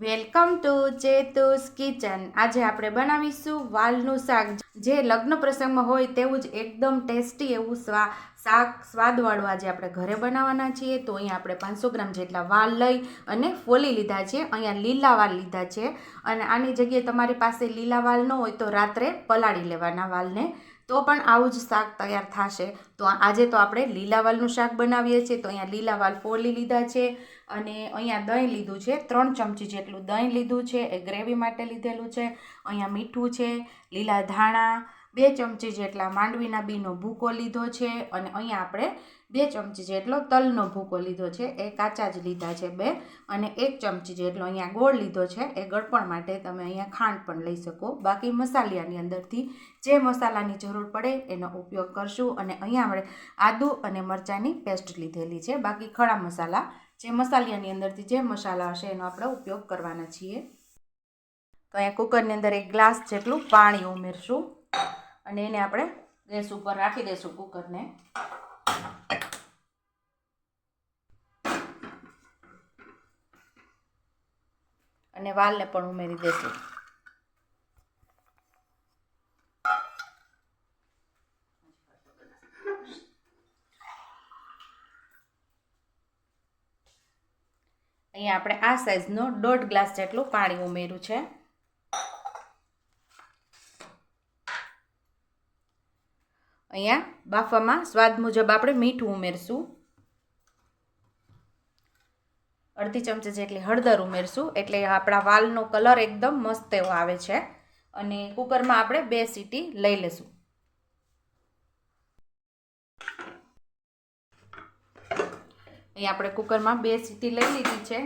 Welcome to ચેતુસ kitchen. આજે આપણે બનાવીશું વાલનું શાક. જે લગ્ન પ્રસંગમાં હોય તેવું જ એકદમ ટેસ્ટી એવું સ્વા, શાક સ્વાદવાળું આજે આપણે ઘરે બનાવવાના છીએ. તો અહીંયા આપણે પાંચસો ગ્રામ જેટલા વાલ લઈ અને ફોલી લીધા છે. અહીંયા લીલા વાલ લીધા છે. અને આની જગ્યાએ તમારી પાસે લીલા વાલ ન હોય તો રાત્રે પલાળી લેવાના વાલને. તો પણ આવું જ શાક તૈયાર થશે. તો આજે તો આપણે લીલા વાલનું શાક બનાવીએ છીએ. તો અહીંયા લીલા વાલ ફોલી લીધા છે અને અહીંયા દહીં લીધું છે. ત્રણ ચમચી જેટલું દહીં લીધું છે. એ ગ્રેવી માટે લીધેલું છે. અહીંયા મીઠું છે, લીલા ધાણા બે ચમચી જેટલા માંડવીના બીનો ભૂકો લીધો છે અને અહીંયા આપણે બે ચમચી જેટલો તલનો ભૂકો લીધો છે, એ કાચા જ લીધા છે બે, અને એક ચમચી જેટલો અહીંયા ગોળ લીધો છે, એ ગળપણ માટે તમે અહીંયા ખાંડ પણ લઈ શકો. બાકી મસાલિયાની અંદરથી જે મસાલાની જરૂર પડે એનો ઉપયોગ કરશું અને અહીંયા આપણે આદુ અને મરચાંની પેસ્ટ લીધેલી છે. બાકી ખડા મસાલા, જે મસાલિયાની અંદરથી જે મસાલા હશે એનો આપણે ઉપયોગ કરવાના છીએ. તો અહીંયા કુકરની અંદર એક ગ્લાસ જેટલું પાણી ઉમેરશું. અને એને આપણે ગેસ ઉપર રાખી દઈશું કુકરને. અને વાલને પણ ઉમેરી દઈશું અહીંયા આપણે આ સાઈઝનો દોઢ ગ્લાસ જેટલું પાણી ઉમેર્યું છે. અહીંયા બાફામાં સ્વાદ મુજબ આપણે મીઠું ઉમેરશું. અડધી ચમચી જેટલી હળદર ઉમેરશું, એટલે આપણા વાલનો કલર એકદમ મસ્ત એવો આવે છે. અને કુકરમાં આપણે બે સીટી લઈ લેશું. અહીં આપણે કુકરમાં બે સીટી લઈ લીધી છે.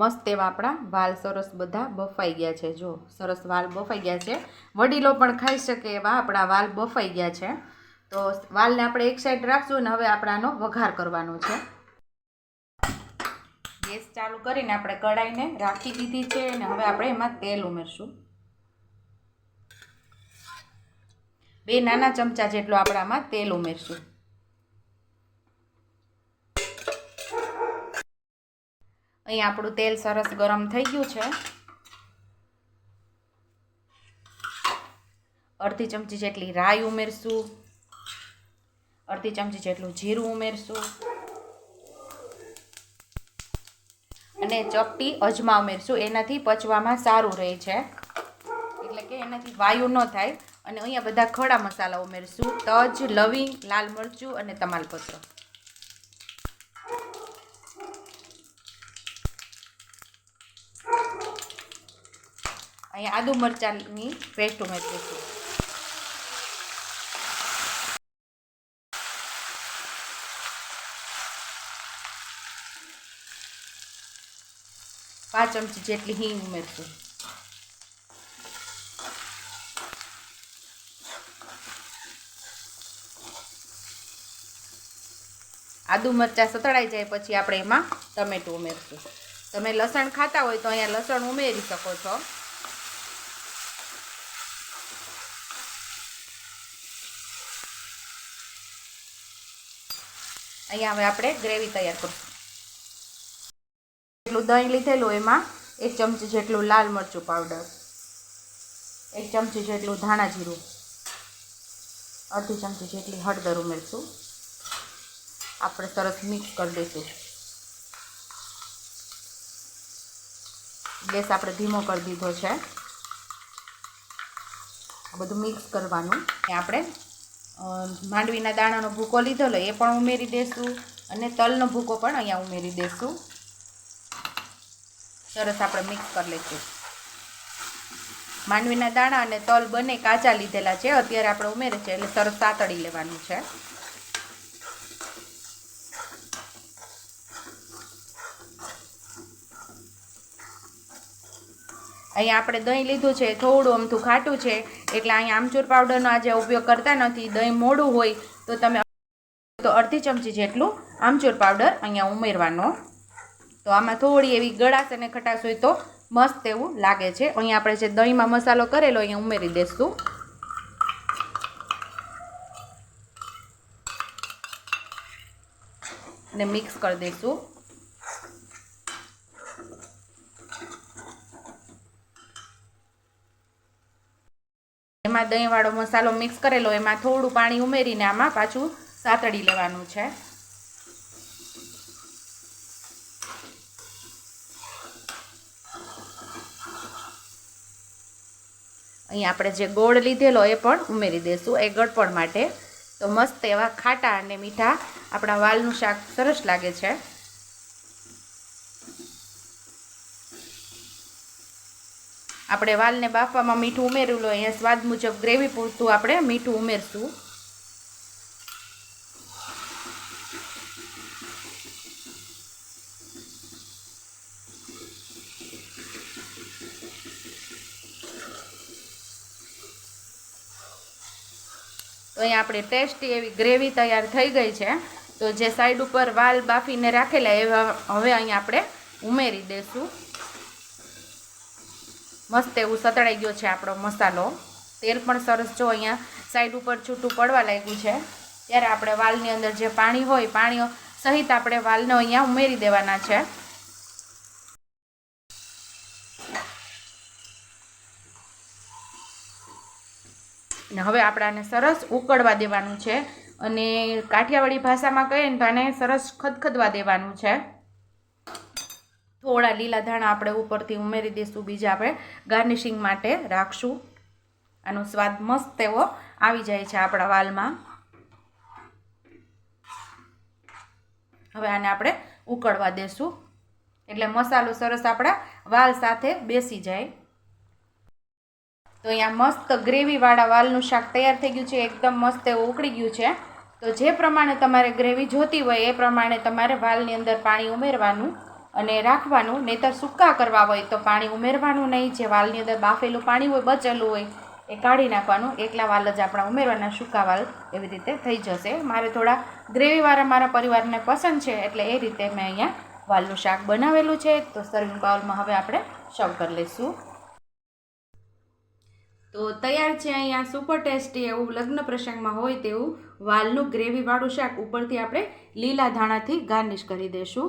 મસ્ત એવા આપણા વાલ સરસ બધા બફાઈ ગયા છે. જો, સરસ વાલ બફાઈ ગયા છે. વડીલો પણ ખાઈ શકે એવા આપણા વાલ બફાઈ ગયા છે. તો વાલને આપણે એક સાઈડ રાખશું અને હવે આપણાનો વઘાર કરવાનો છે. ગેસ ચાલુ કરીને આપણે કઢાઈને રાખી દીધી છે અને હવે આપણે એમાં તેલ ઉમેરશું. બે નાના ચમચા જેટલું આપણામાં તેલ ઉમેરશું. અહીં આપણું તેલ સરસ ગરમ થઈ ગયું છે. અડધી ચમચી જેટલી રાઈ ઉમેરશું. અડધી ચમચી જેટલું જીરું ઉમેરશું. અને ચપટી અજમા ઉમેરશું. એનાથી પચવામાં સારું રહે છે. એટલે કે એનાથી વાયુ ન થાય. અને અહીંયા બધા ખડા મસાલા ઉમેરશું. તજ, લવિંગ, લાલ મરચું અને તમાલપત્ર. અહીંયા આદુ મરચાંની પેસ્ટ ઉમેરીશું પાંચ ચમચી જેટલી હિંગ ઉમેરશું. આદુ મરચાં સતળાઈ જાય પછી આપણે એમાં ટમેટું ઉમેરશું. તમે લસણ ખાતા હોય તો અહીંયા લસણ ઉમેરી શકો છો. અહીંયા હવે આપણે ગ્રેવી તૈયાર કરીશું. જેટલું દહીં લીધેલું એમાં એક ચમચી જેટલું લાલ મરચું પાવડર એક ચમચી જેટલું ધાણા જીરું, અડધી ચમચી જેટલી હળદર ઉમેરશું. આપણે સરસ મિક્સ કરી દઈશું. ગેસ આપણે ધીમો કરી દીધો છે. આ બધું મિક્સ કરવાનું. એ આપણે માંડવીના દાણાનો ભૂકો લીધેલો એ પણ ઉમેરી દઈશું અને તલનો ભૂકો પણ અહીંયા ઉમેરી દઈશું સરસ આપણે મિક્સ કરી લઈશું માંડવીના દાણા અને તલ બંને કાચા લીધેલા છે, અત્યારે આપણે ઉમેરે છે, એટલે સરસ સાતળી લેવાનું છે. અહીંયા આપણે દહીં લીધું છે, થોડું અમથું ખાટું છે, એટલે અહીંયા આમચૂર પાવડરનો આજે ઉપયોગ કરતા નથી, દહીં મોડું હોય તો તમે તો અડધી ચમચી જેટલું આમચૂર પાવડર અહીંયા ઉમેરવાનો. તો આમાં થોડી એવી ગળાશ અને ખટાશ હોય તો મસ્ત એવું લાગે છે. અહીંયા આપણે જે દહીંમાં મસાલો કરેલો અહીંયા ઉમેરી દઈશું અને મિક્સ કરી દઈશું દહીંવાળો મસાલો મિક્સ કરેલો, એમાં થોડું પાણી ઉમેરીને આમાં પાછું સાતડી લેવાનું છે. અહીં આપણે જે ગોળ લીધેલો એ પણ ઉમેરી દઈશું એ ગળપણ માટે. તો મસ્ત એવા ખાટા અને મીઠા આપણા વાલનું શાક સરસ લાગે છે. આપણે વાલને બાફવામાં મીઠું ઉમેરેલું અહીંયા સ્વાદ મુજબ ગ્રેવી પૂરતું આપણે મીઠું ઉમેરશું. તો અહીંયા આપણે ટેસ્ટી એવી ગ્રેવી તૈયાર થઈ ગઈ છે. તો જે સાઈડ ઉપર વાલ બાફીને રાખેલા, એવા હવે અહીંયા આપણે ઉમેરી દઈશું મસ્ત એવું સતળાઈ ગયો છે આપણો મસાલો. તેલ પણ સરસ જો અહીંયા સાઈડ ઉપર છૂટું પડવા લાગ્યું છે. ત્યારે આપણે વાલની અંદર જે પાણી હોય પાણી સહિત આપણે વાલને અહીંયા ઉમેરી દેવાના છે. ને હવે આપણે આને સરસ ઉકળવા દેવાનું છે. અને કાઠિયાવાડી ભાષામાં કહીએ ને તો આને સરસ ખદખદવા દેવાનું છે. થોડા લીલા ધાણા આપણે ઉપરથી ઉમેરી દઈશું બીજા આપણે ગાર્નિશિંગ માટે રાખશું. આનો સ્વાદ મસ્ત એવો આવી જાય છે આપણા વાલમાં. હવે આને આપણે ઉકળવા દેશું. એટલે મસાલો સરસ આપણા વાલ સાથે બેસી જાય. તો અહીંયા મસ્ત ગ્રેવીવાળા વાલનું શાક તૈયાર થઈ ગયું છે, એકદમ મસ્ત એવું ઉકળી ગયું છે. તો જે પ્રમાણે તમારે ગ્રેવી જોતી હોય એ પ્રમાણે તમારે વાલની અંદર પાણી ઉમેરવાનું. અને રાખવાનું, નહીંતર સૂકા કરવા હોય તો પાણી ઉમેરવાનું નહીં. જે વાલની અંદર બાફેલું પાણી હોય, બચેલું હોય, એ કાઢી નાખવાનું. એકલા વાલ જ આપણા ઉમેરવાના સૂકા વાલ એવી રીતે થઈ જશે. મારે થોડા ગ્રેવીવાળા મારા પરિવારને પસંદ છે, એટલે એ રીતે મેં અહીંયા વાલનું શાક બનાવેલું છે. તો સર્વિંગ બાઉલમાં હવે આપણે સર્વ કરી લઈશું. તો તૈયાર છે અહીંયા સુપર ટેસ્ટી એવું લગ્ન પ્રસંગમાં હોય તેવું વાલનું ગ્રેવીવાળું શાક. ઉપરથી આપણે લીલા ધાણાથી ગાર્નિશ કરી દઈશું.